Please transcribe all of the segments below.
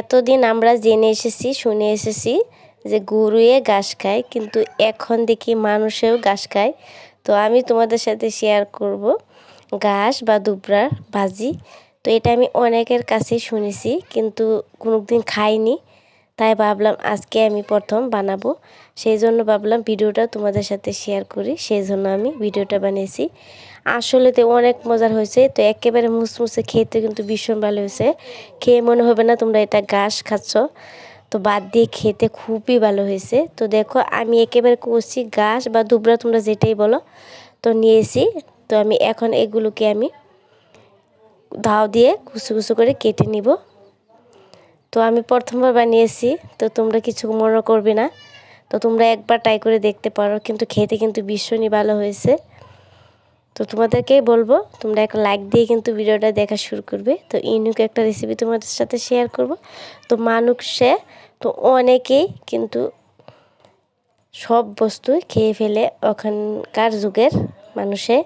এতদিন আমরা জেনে এসেছি, শুনে এসেছি যে গরুয়ে ঘাস খায়, কিন্তু এখন দেখি মানুষেও ঘাস খায়। তো আমি তোমাদের সাথে শেয়ার করব ঘাস বা দুবরার ভাজি। তো এটা আমি অনেকের কাছেই শুনেছি, কিন্তু কোনো দিন খাইনি। তাই ভাবলাম আজকে আমি প্রথম বানাবো। সেই জন্য ভাবলাম ভিডিওটা তোমাদের সাথে শেয়ার করি। সেই জন্য আমি ভিডিওটা বানিয়েছি। আসলে তো অনেক মজার হয়েছে। তো একেবারে মুসমুসে খেতে কিন্তু ভীষণ ভালো হয়েছে। খেয়ে মনে হবে না তোমরা এটা ঘাস খাচ্ছ। তো বাদ দিয়ে খেতে খুবই ভালো হয়েছে। তো দেখো আমি একেবারে কষি ঘাস বা দুবরা তোমরা যেটাই বলো, তো নিয়েছি। তো আমি এখন এগুলোকে আমি ধাও দিয়ে কুচু কুচু করে কেটে নিব। তো আমি প্রথমবার বানিয়েছি, তো তোমরা কিছু মনে করবে না। তো তোমরা একবার ট্রাই করে দেখতে পারো, কিন্তু খেতে কিন্তু ভীষণই ভালো হয়েছে। তো তোমাদেরকেই বলব, তোমরা একটা লাইক দিয়ে কিন্তু ভিডিওটা দেখা শুরু করবে। তো ইউনিক একটা রেসিপি তোমাদের সাথে শেয়ার করব। তো মানুষে তো অনেকেই কিন্তু সব বস্তু খেয়ে ফেলে ওখানকার যুগের মানুষে।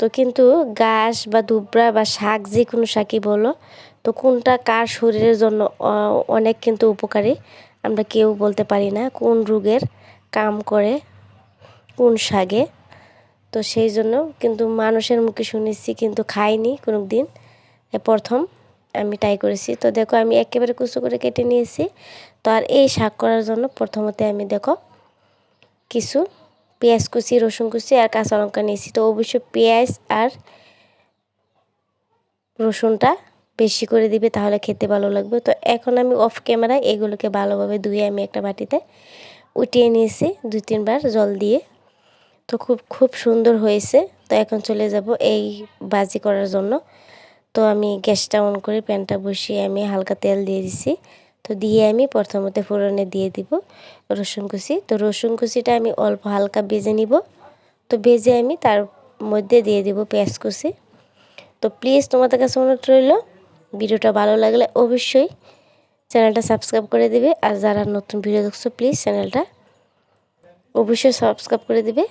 তো কিন্তু ঘাস বা দুবরা বা শাক যে কোনো শাকই বলো তো কোনটা কার শরীরের জন্য অনেক কিন্তু উপকারী, আমরা কেউ বলতে পারি না কোন রোগের কাম করে, কোন শাকে তো সেই জন্য কিন্তু মানুষের মুখে শুনেছি কিন্তু খাইনি কোনো দিন প্রথম আমি ট্রাই করেছি। তো দেখো আমি একেবারে কুচো করে কেটে নিয়েছি। তো আর এই শাক করার জন্য প্রথমতে আমি দেখো কিছু পেঁয়াজ কুচি, রসুন কুচি আর কাঁচা লঙ্কা নিয়েছি। তো অবশ্যই পেঁয়াজ আর রসুনটা বেশি করে দিবে, তাহলে খেতে ভালো লাগবে। তো এখন আমি অফ ক্যামেরায় এগুলোকে ভালোভাবে ধুয়ে আমি একটা বাটিতে উঠিয়ে নিয়েছি দুই তিনবার জল দিয়ে। তো খুব খুব সুন্দর হয়েছে। তো এখন চলে যাব এই বাজি করার জন্য। তো আমি গ্যাসটা অন করে প্যানটা বসিয়ে আমি হালকা তেল দিয়ে দিছি। তো দিয়ে আমি প্রথমতে ফোড়নে দিয়ে দিব রসুন কুচি। তো রসুন কুচিটা আমি অল্প হালকা বেজে নিব। তো বেজে আমি তার মধ্যে দিয়ে দিব পেঁয়াজ কুচি। তো প্লিজ তোমাদের কাছে অনুরোধ রইল ভিডিওটা ভালো লাগলে অবশ্যই চ্যানেলটা সাবস্ক্রাইব করে দিবে। আর যারা নতুন ভিডিও দেখছ প্লিজ চ্যানেলটা অবশ্যই সাবস্ক্রাইব করে দিবে।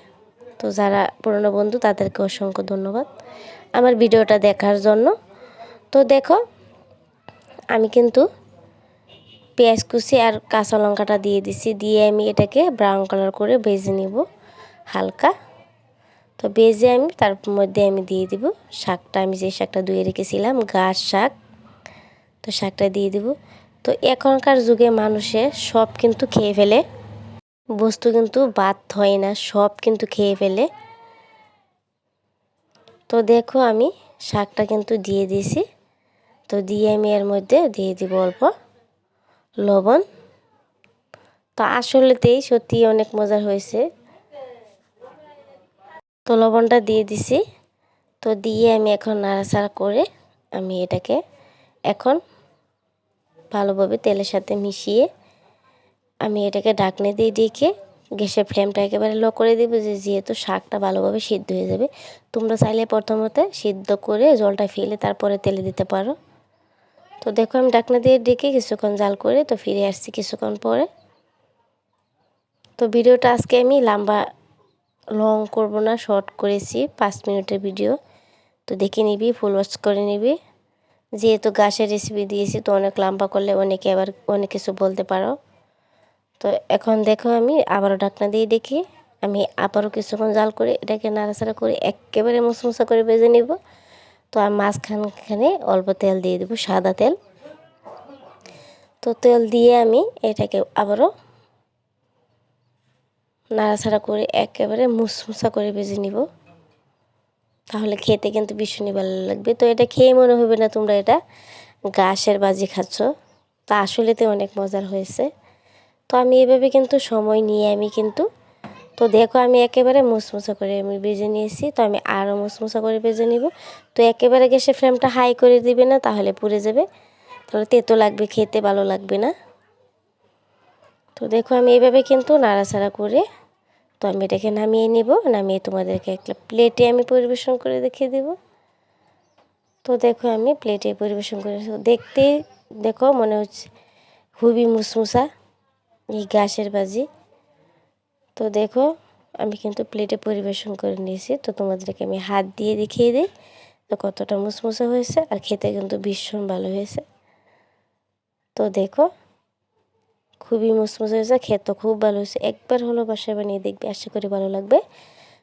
তো যারা পুরনো বন্ধু, তাদেরকে অসংখ্য ধন্যবাদ আমার ভিডিওটা দেখার জন্য। তো দেখো, আমি কিন্তু পেঁয়াজ কুচি আর কাঁচা লঙ্কাটা দিয়ে দিছি। দিয়ে আমি এটাকে ব্রাউন কালার করে ভেজে নিব হালকা। তো ভেজে আমি, তার মধ্যে আমি দিয়ে দিব শাকটা। আমি যে শাকটা ধুয়ে রেখেছিলাম গাছ শাক। তো শাকটা দিয়ে দিব। তো এখনকার যুগে মানুষে সব কিন্তু খেয়ে ফেলে। বস্তু কিন্তু বাদ হয় না, সব কিন্তু খেয়ে ফেলে। তো দেখো আমি শাকটা কিন্তু দিয়ে দিয়েছি। তো দিয়ে আমি এর মধ্যে দিয়ে দিব অল্প লবণ। তো আসলেতেই সত্যি অনেক মজার হয়েছে। তো লবণটা দিয়ে দিছি। তো দিয়ে আমি এখন নাড়াচাড়া করে আমি এটাকে এখন ভালোভাবে তেলের সাথে মিশিয়ে আমি এটাকে ঢাকনে দিয়ে ডেকে গ্যাসের ফ্লেমটা একেবারে লো করে দেবো যে যেহেতু শাকটা ভালোভাবে সিদ্ধ হয়ে যাবে। তোমরা চাইলে প্রথমতে সিদ্ধ করে জলটা ফেলে তারপরে তেলে দিতে পারো। তো দেখো আমি ঢাকনা দিয়ে ডেকে কিছুক্ষণ জাল করে তো ফিরে আসছি কিছুক্ষণ পরে। তো ভিডিওটা আজকে আমি লম্বা লং করব না শর্ট করেছি, পাঁচ মিনিটের ভিডিও তো দেখে নিবি ফুল ওয়াশ করে নিবি। যেহেতু গাছের রেসিপি দিয়েছি, তো অনেক লম্বা করলে অনেকে আবার অনেক কিছু বলতে পারো। তো এখন দেখো আমি আবারও ঢাকনা দিয়ে দেখি। আমি আবারও কিছুক্ষণ জাল করে এটাকে নাড়াচাড়া করে একেবারে মুসমুসা করে বেজে নিব। তো আর মাঝখানখানে অল্প তেল দিয়ে দেবো, সাদা তেল। তো তেল দিয়ে আমি এটাকে আবারও নাড়াচাড়া করে একেবারে মুসমুসা করে ভেজে নিব। তাহলে খেতে কিন্তু ভীষণই ভালো লাগবে। তো এটা খেয়ে মনে হবে না তোমরা এটা। গাছের বাজি খাচ্ছ। তা আসলেতে অনেক মজার হয়েছে। তো আমি এভাবে কিন্তু সময় নিয়ে আমি কিন্তু, তো দেখো আমি একেবারে মুসমুসা করে আমি বেজে নিয়েছি। তো আমি আরও মুসমুসা করে বেজে নিব। তো একেবারে গ্যাসের ফ্লেমটা হাই করে দিবে না, তাহলে পুড়ে যাবে। তাহলে তেতো লাগবে, খেতে ভালো লাগবে না। তো দেখো আমি এইভাবে কিন্তু নাড়াচাড়া করে তো আমি এটাকে নামিয়ে নিব, নামিয়ে তোমাদেরকে একটা প্লেটে আমি পরিবেশন করে দেখিয়ে দেব। তো দেখো আমি প্লেটে পরিবেশন করে দেখতেই দেখো মনে হচ্ছে খুবই মুসমুসা এই গাছের বাজি। তো দেখো আমি কিন্তু প্লেটে পরিবেশন করে নিয়েছি, তো তোমাদেরকে আমি হাত দিয়ে দেখিয়ে দিই তো কতটা মুসমুসে হয়েছে আর খেতে কিন্তু ভীষণ ভালো হয়েছে। তো দেখো খুবই মুসমুসে হয়েছে খেতে খুব ভালো হয়েছে। একবার হলো বাসায় বানিয়ে দেখবে, আশা করি ভালো লাগবে।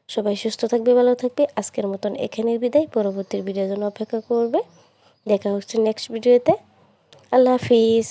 সবাই সুস্থ থাকবে, ভালো থাকবে। আজকের মতন এখানে বিদায়। পরবর্তী ভিডিওর জন্য অপেক্ষা করবে। দেখা হচ্ছে নেক্সট ভিডিওতে আল্লাহ হাফিজ।